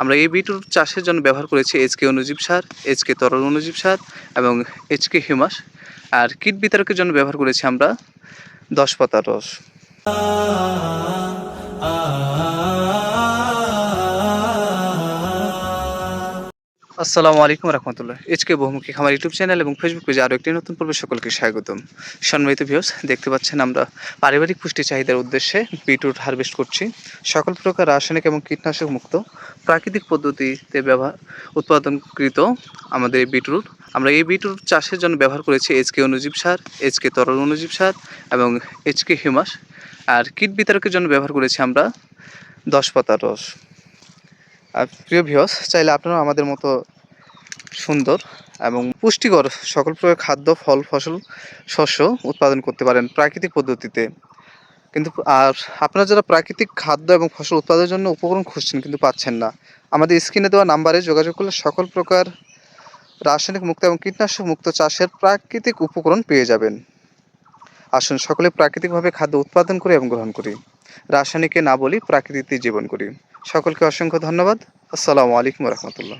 আমরা এই বিটুর চাষের জন্য ব্যবহার করেছি এইচকে অনুজীব সার এইচকে তরল অনুজীব সার এবং এইচকে হিউমাস। আর কীট বিতর্কের জন্য ব্যবহার করেছি আমরা দশ পাতার রস। আসসালামু আলাইকুম রহমতুল্লাহ। এইচকে বহুমুখী খামার ইউটিউব চ্যানেল এবং ফেসবুক পেজে আরও একটি নতুন পর্বে সকলকে স্বাগতম। সম্মানিত ভিউস দেখতে পাচ্ছেন আমরা পারিবারিক পুষ্টি চাহিদার উদ্দেশ্যে বিটরুট হারভেস্ট করছি। সকল প্রকার রাসায়নিক এবং কীটনাশক মুক্ত, প্রাকৃতিক পদ্ধতিতে ব্যবহার, উৎপাদনকৃত আমাদের এই বিটরুট। আমরা এই বিটরুট চাষের জন্য ব্যবহার করেছি এইচকে অনুজীব সার, এইচকে তরল অনুজীব সার এবং এইচকে হিউমাস। আর কীট বিতারকের জন্য ব্যবহার করেছি আমরা দশ পাতার রস। প্রিয় ভিউস চাইলে আপনারা আমাদের মতো সুন্দর এবং পুষ্টিকর সকল প্রকার খাদ্য, ফল, ফসল, শস্য উৎপাদন করতে পারেন প্রাকৃতিক পদ্ধতিতে। কিন্তু আর আপনারা যারা প্রাকৃতিক খাদ্য এবং ফসল উৎপাদনের জন্য উপকরণ খুঁজছেন কিন্তু পাচ্ছেন না। আমাদের স্ক্রিনে দেওয়া নাম্বারে যোগাযোগ করলে সকল প্রকার রাসায়নিক মুক্ত এবং কীটনাশক মুক্ত চাষের প্রাকৃতিক উপকরণ পেয়ে যাবেন। আসুন, সকলে প্রাকৃতিকভাবে খাদ্য উৎপাদন করি এবং গ্রহণ করি। রাসায়নিকে না বলি প্রাকৃতিক জীবন করি। সকলকে অসংখ্য ধন্যবাদ। আসসালামু আলাইকুম রহমতুল্লাহ।